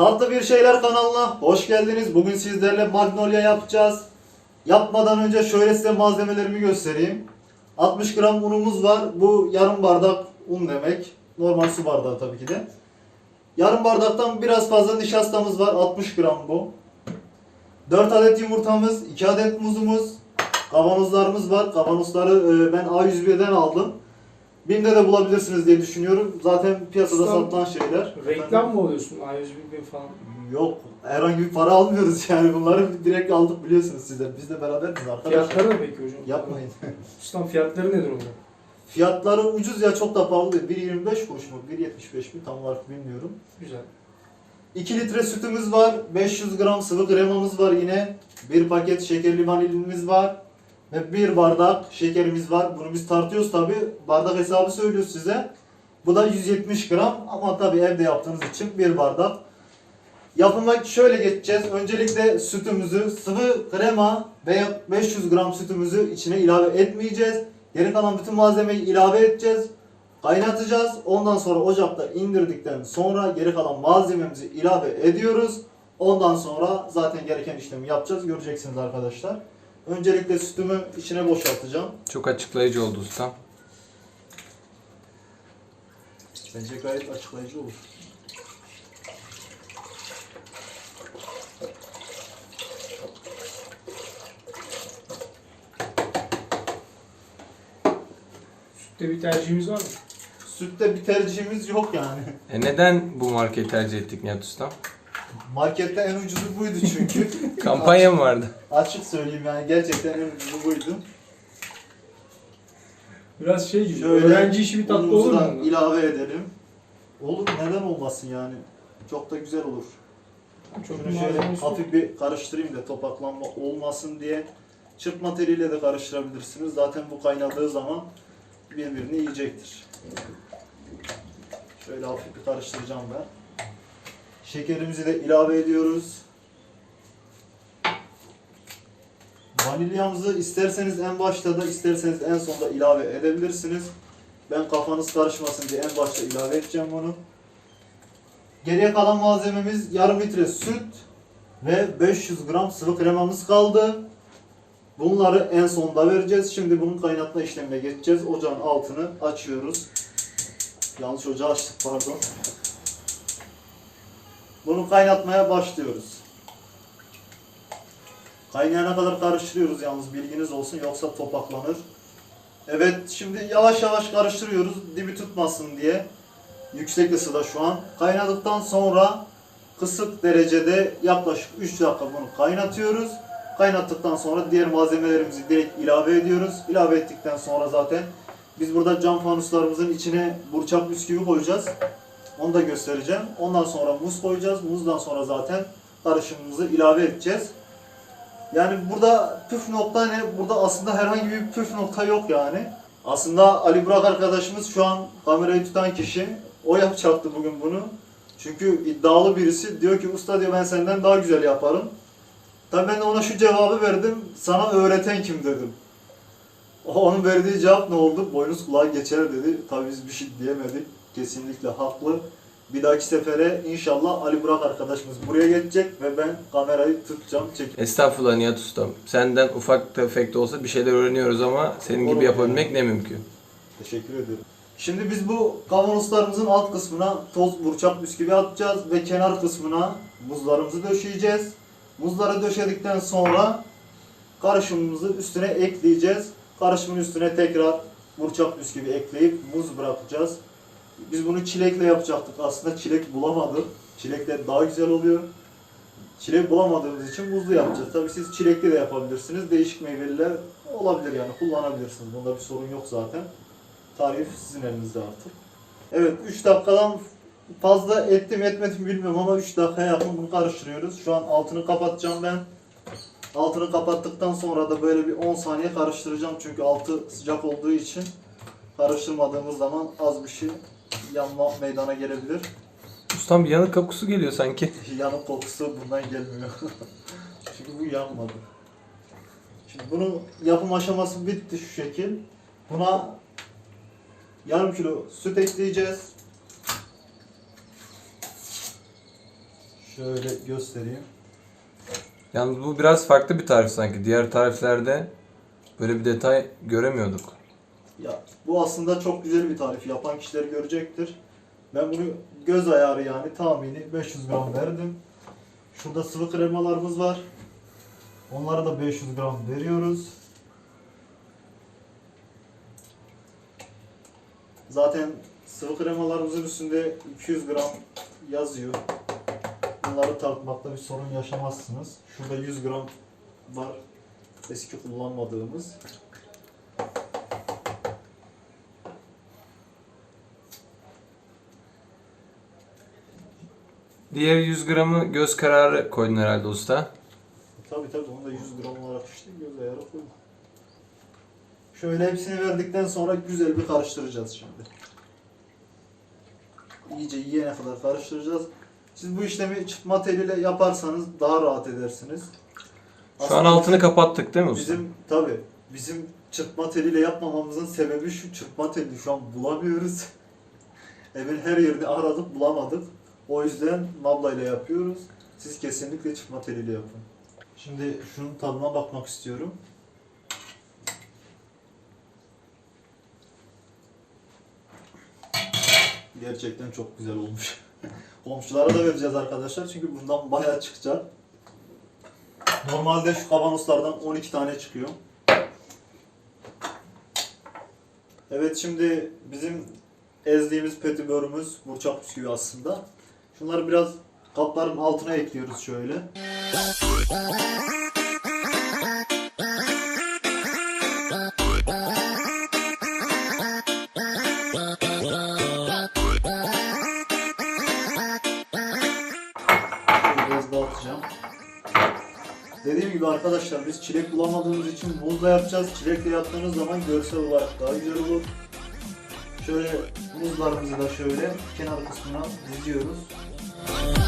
Tatlı Bir Şeyler kanalına hoş geldiniz. Bugün sizlerle magnolia yapacağız. Yapmadan önce şöyle size malzemelerimi göstereyim. 60 gram unumuz var. Bu yarım bardak un demek. Normal su bardağı tabii ki de. Yarım bardaktan biraz fazla nişastamız var. 60 gram bu. 4 adet yumurtamız, 2 adet muzumuz, kavanozlarımız var. Kavanozları e, ben A101'den aldım. BİM'de de bulabilirsiniz diye düşünüyorum. Zaten piyasada Ustam, satılan şeyler. Reklam mı oluyorsun? A101 bin falan. Yok. Herhangi bir para almıyoruz yani. Bunları direkt aldık biliyorsunuz sizler. Biz de beraberiz arkadaşlar. Fiyatları ne peki hocam? Yapmayın. Ustam fiyatları nedir onda? Fiyatları ucuz ya çok da pahalı değil. 1.25 kuruş mu? 1.75 mi? Tam olarak bilmiyorum. Güzel. 2 litre sütümüz var. 500 gram sıvı kremamız var yine. Bir paket şekerli vanilimiz var. Ve bir bardak şekerimiz var. Bunu biz tartıyoruz tabi. Bardak hesabı söylüyoruz size. Bu da 170 gram ama tabi evde yaptığınız için bir bardak. Yapıma şöyle geçeceğiz. Öncelikle sütümüzü sıvı krema veya 500 gram sütümüzü içine ilave etmeyeceğiz. Geri kalan bütün malzemeyi ilave edeceğiz. Kaynatacağız. Ondan sonra ocakta indirdikten sonra geri kalan malzememizi ilave ediyoruz. Ondan sonra zaten gereken işlemi yapacağız. Göreceksiniz arkadaşlar. Öncelikle sütümü içine boşaltacağım. Çok açıklayıcı oldu ustam. Bence gayet açıklayıcı olur. Sütte bir tercihimiz var mı? Sütte bir tercihimiz yok yani. E neden bu markayı tercih ettik Nihat ustam? Markette en ucuzu buydu çünkü. Kampanya mı vardı? Açık söyleyeyim yani gerçekten en ucuzu buydu. Biraz şey gibi. Şöyle öğrenci işi bir tatlı olur mu? da ilave edelim. Olur neden olmasın yani. Çok da güzel olur. Çok Şunu şöyle malzemesi yok. hafif bir karıştırayım da topaklanma olmasın diye. Çırpma teliyle de karıştırabilirsiniz. Zaten bu kaynadığı zaman birbirini yiyecektir. Şöyle hafif bir karıştıracağım ben. Şekerimizi de ilave ediyoruz. Vanilyamızı isterseniz en başta da isterseniz en sonda ilave edebilirsiniz. Ben kafanız karışmasın diye en başta ilave edeceğim bunu. Geriye kalan malzememiz yarım litre süt ve 500 gram sıvı kremamız kaldı. Bunları en sonda vereceğiz. Şimdi bunun kaynatma işlemine geçeceğiz. Ocağın altını açıyoruz. Yanlış ocağı açtık pardon. Bunu kaynatmaya başlıyoruz. Kaynayana kadar karıştırıyoruz yalnız bilginiz olsun yoksa topaklanır. Evet şimdi yavaş yavaş karıştırıyoruz dibi tutmasın diye. Yüksek ısıda şu an. Kaynadıktan sonra kısık derecede yaklaşık 3 dakika bunu kaynatıyoruz. Kaynattıktan sonra diğer malzemelerimizi direkt ilave ediyoruz. İlave ettikten sonra zaten biz burada cam fanuslarımızın içine burçak bisküvi koyacağız. Onu da göstereceğim. Ondan sonra muz koyacağız. Muzdan sonra zaten karışımımızı ilave edeceğiz. Yani burada püf nokta ne? Burada aslında herhangi bir püf nokta yok yani. Aslında Ali Burak arkadaşımız şu an kamerayı tutan kişi. O yapacaktı bugün bunu. Çünkü iddialı birisi. Diyor ki usta diyor ben senden daha güzel yaparım. Tabii ben de ona şu cevabı verdim. Sana öğreten kim dedim. Onun verdiği cevap ne oldu? Boynuz kulağa geçer dedi. Tabii biz bir şey diyemedik. Kesinlikle haklı. Bir dahaki sefere inşallah Ali Burak arkadaşımız buraya geçecek ve ben kamerayı tutacağım, çekeceğim. Estağfurullah Nihat ustam. Senden ufak tefek de olsa bir şeyler öğreniyoruz ama senin Olur gibi yapabilmek yani. ne mümkün. Teşekkür ederim. Şimdi biz bu kavanozlarımızın alt kısmına toz burçak bisküvi atacağız ve kenar kısmına muzlarımızı döşeyeceğiz. Muzları döşedikten sonra karışımımızı üstüne ekleyeceğiz. Karışımın üstüne tekrar burçak bisküvi ekleyip muz bırakacağız. Biz bunu çilekle yapacaktık. Aslında çilek bulamadık. Çilekle daha güzel oluyor. Çilek bulamadığımız için muzlu yapacağız. Tabii siz çilekli de yapabilirsiniz. Değişik meyveliler olabilir yani kullanabilirsiniz. Bunda bir sorun yok zaten. Tarif sizin elinizde artık. Evet 3 dakikadan fazla ettim etmedim bilmiyorum ama 3 dakika yakın bunu karıştırıyoruz. Şu an altını kapatacağım ben. Altını kapattıktan sonra da böyle bir 10 saniye karıştıracağım çünkü altı sıcak olduğu için karıştırmadığımız zaman az bir şey yanma meydana gelebilir. Ustam bir yanık kokusu geliyor sanki. Yanık kokusu bundan gelmiyor. çünkü bu yanmadı. Şimdi bunun yapım aşaması bitti şu şekil. Buna yarım kilo süt ekleyeceğiz. Şöyle göstereyim. Yalnız bu biraz farklı bir tarif sanki. Diğer tariflerde böyle bir detay göremiyorduk. Ya bu aslında çok güzel bir tarif. Yapan kişiler görecektir. Ben bunu göz ayarı yani tahmini 500 gram verdim. Şurada sıvı kremalarımız var. Onlara da 500 gram veriyoruz. Zaten sıvı kremalarımızın üstünde 200 gram yazıyor. Bunları tartmakta bir sorun yaşamazsınız. Şurada 100 gram var. Eski kullanmadığımız. Diğer 100 gramı göz kararı koydun herhalde usta. Tabi tabi onu da 100 gram olarak işte göz ayarı koyma. Şöyle hepsini verdikten sonra güzel bir karıştıracağız şimdi. İyice yiyene kadar karıştıracağız. Siz bu işlemi çıkma teliyle yaparsanız daha rahat edersiniz. Şu an Aslında altını kapattık değil mi usta? Bizim tabi bizim çırpma teliyle yapmamamızın sebebi şu çırpma telini şu an bulamıyoruz. Evin her yerini aradık bulamadık. O yüzden mabla ile yapıyoruz. Siz kesinlikle çırpma teliyle yapın. Şimdi şunun tadına bakmak istiyorum. Gerçekten çok güzel olmuş. Komşulara da vereceğiz arkadaşlar çünkü bundan bayağı çıkacak. Normalde şu kavanozlardan 12 tane çıkıyor. Evet şimdi bizim ezdiğimiz petibörümüz burçak bisküvi aslında. Şunları biraz kapların altına ekliyoruz şöyle. Biraz dağıtacağım. Dediğim gibi arkadaşlar biz çilek bulamadığımız için muzla yapacağız. Çilekle yaptığınız zaman görsel olarak daha güzel olur. Şöyle muzlarımızı da şöyle kenar kısmına diziyoruz. Şimdi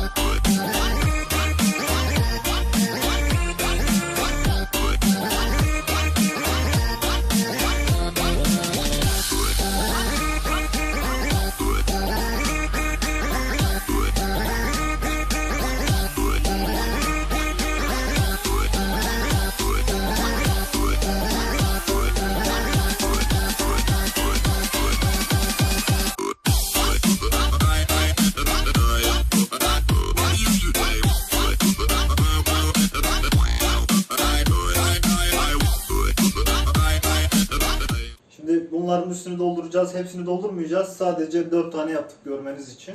üstünü dolduracağız. Hepsini doldurmayacağız. Sadece 4 tane yaptık görmeniz için.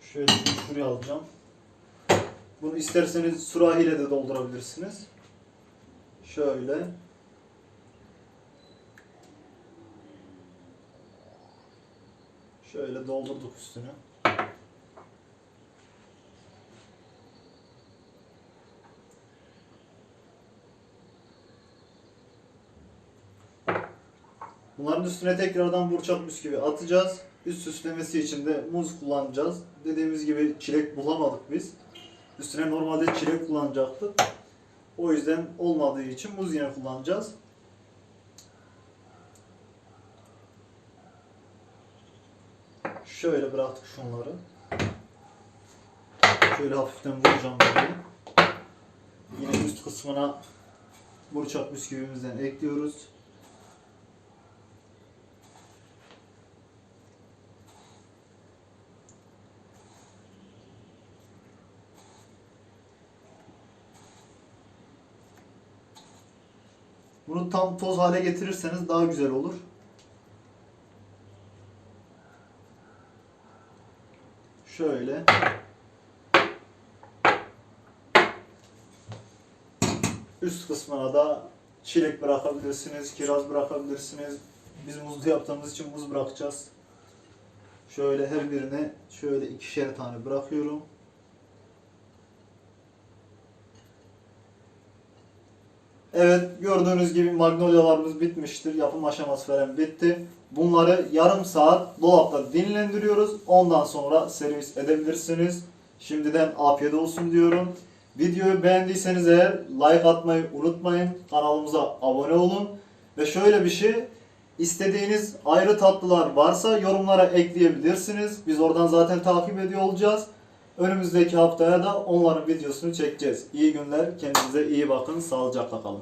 Şöyle şuraya alacağım. Bunu isterseniz sürahiyle de doldurabilirsiniz. Şöyle. Şöyle doldurduk üstünü. Bunların üstüne tekrardan burçak bisküvi atacağız. Üst süslemesi için de muz kullanacağız. Dediğimiz gibi çilek bulamadık biz. Üstüne normalde çilek kullanacaktık. O yüzden olmadığı için muz yine kullanacağız. Şöyle bıraktık şunları. Şöyle hafiften vuracağım böyle. Yine üst kısmına burçak bisküvimizden ekliyoruz. Bunu tam toz hale getirirseniz daha güzel olur. Şöyle. Üst kısmına da çilek bırakabilirsiniz, kiraz bırakabilirsiniz. Biz muzlu yaptığımız için muz bırakacağız. Şöyle her birine şöyle ikişer tane bırakıyorum. Evet gördüğünüz gibi magnolyalarımız bitmiştir. Yapım aşaması falan bitti. Bunları yarım saat dolapta dinlendiriyoruz. Ondan sonra servis edebilirsiniz. Şimdiden afiyet olsun diyorum. Videoyu beğendiyseniz eğer like atmayı unutmayın. Kanalımıza abone olun. Ve şöyle bir şey. istediğiniz ayrı tatlılar varsa yorumlara ekleyebilirsiniz. Biz oradan zaten takip ediyor olacağız. Önümüzdeki haftaya da onların videosunu çekeceğiz. İyi günler. Kendinize iyi bakın. Sağlıcakla kalın.